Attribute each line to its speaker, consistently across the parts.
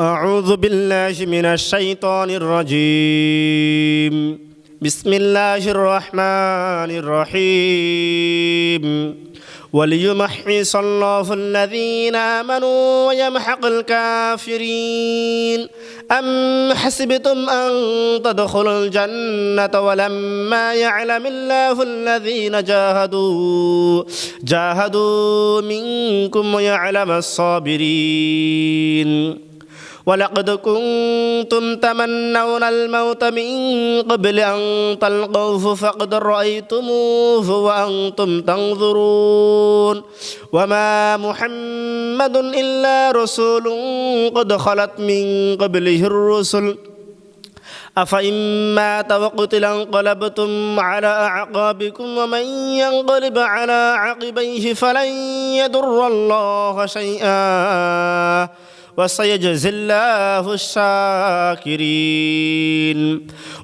Speaker 1: أعوذ بالله من الشيطان الرجيم. بسم الله الرحمن الرحيم. وليمحص الله الذين آمنوا ويمحق الكافرين. أم حسبتم أن تدخلوا الجنة ولما يعلم الله الذين جاهدوا؟ جاهدوا منكم ويعلم الصابرين. ولقد كنتم تمنون الموت من قبل أن تلقوه فقد رأيتموه وأنتم تنظرون وما محمد إلا رسول قد خلت من قبله الرسل أفإن مات وقتل انقلبتم على أعقابكم ومن ينقلب على عقبيه فلن يضر الله شيئا وسيجزي الله الشاكرين.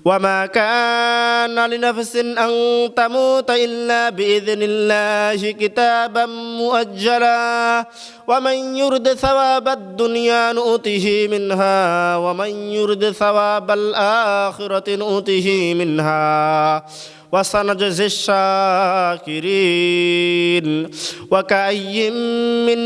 Speaker 1: وما كان لنفس أن تموت إلا بإذن الله كتابا مؤجلا. ومن يرد ثواب الدنيا نؤته منها ومن يرد ثواب الآخرة نؤته منها. وسنجزي الشاكرين. وكأي من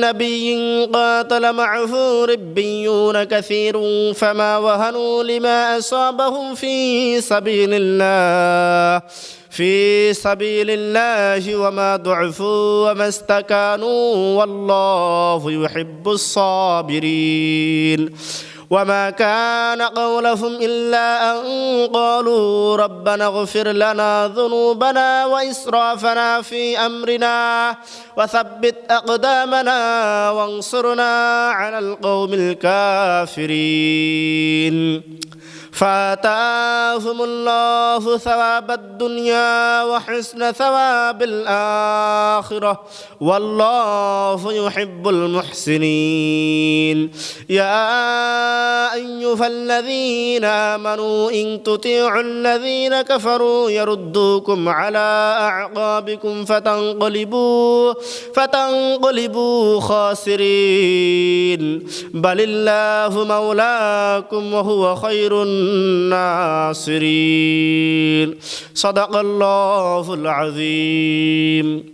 Speaker 1: نبي قاتل معه ربيون كثير فما وهنوا لما أصابهم في سبيل الله. في سبيل الله وما ضعفوا وما استكانوا والله يحب الصابرين. وما كان قولهم إلا أن قالوا ربنا اغفر لنا ذنوبنا وإسرافنا في أمرنا وثبت أقدامنا وانصرنا على القوم الكافرين. فآتاهم الله ثواب الدنيا وحسن ثواب الآخرة والله يحب المحسنين. يا أيها الذين آمنوا إن تطيعوا الذين كفروا يردوكم على أعقابكم فتنقلبوا فتنقلبوا خاسرين. بل الله مولاكم وهو خير الناصرين. صدق الله العظيم.